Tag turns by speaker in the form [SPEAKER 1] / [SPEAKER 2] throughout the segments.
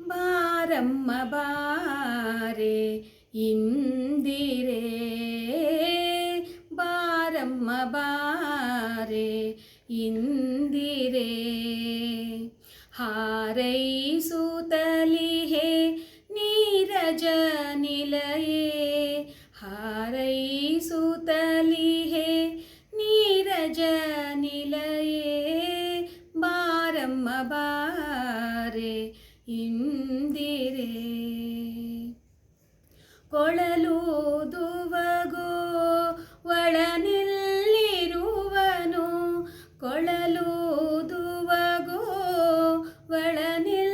[SPEAKER 1] ಬಾರಮ್ಮ ಬಾರೆ ಇಂದಿರೆ. ಬಾರಮ್ಮ ಬಾರೆ ಇಂದಿರೆ. ಹಾರೈಸುತ್ತಲಿಹೆ ನೀರಜ ನಿಲಯೇ. ಹಾರೈಸುತ್ತಲಿಹೆ ನೀರಜ ನಿಲಯೇ. ಬಾರಮ್ಮ ಬಾರೆ ಇಂದಿರೆ. ಕೊಳಲೂದುವಗೋ ಒಳನಿಲ್ಲಿರುವನು. ಕೊಳಲೂದುವಗೋ ಒಳನಿಲ್ಲಿರುವನು.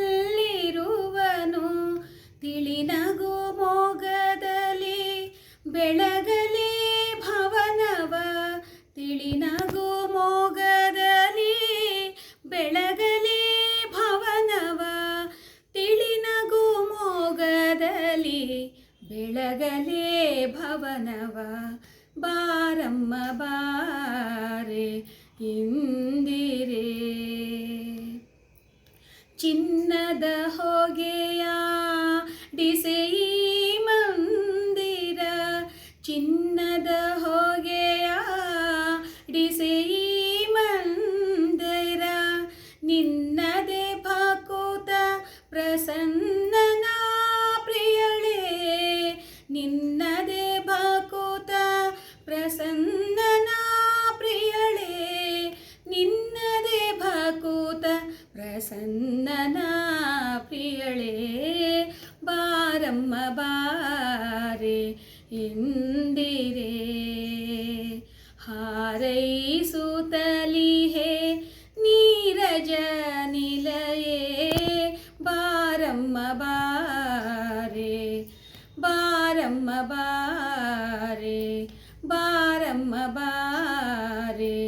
[SPEAKER 1] ತಿಳಿನಗು ಮೊಗದಲ್ಲಿ ಬೆಳಗಲಿ ಭವನವ. ತಿಳಿನಗು ಬೆಳಗಲೇ ಭವನವ ಬಾರಮ್ಮ ಬಾರೆ ಇಂದಿರೆ. ಚಿನ್ನದ ಹೊಗೆಯ ಡಿಸೆಯಿ ಮಂದಿರ ಚಿನ್ನದ ಪ್ರಸನ್ನನ ಪ್ರಿಯಳೇ, ನಿನ್ನದೇ ಭಕೂತ ಪ್ರಸನ್ನನಾ ಪ್ರಿಯಳೇ, ಬಾರಮ್ಮ ಬಾರೆ ಇಂದಿರೆ. ಹಾರೈಸುತ್ತಲಿಹೆ ನೀರಜ ನಿಲಯೇ, ಬಾರಮ್ಮ ಬಾರೆ ಬಾರಮ್ಮ ಬಾರೆ బారమ్మ బారే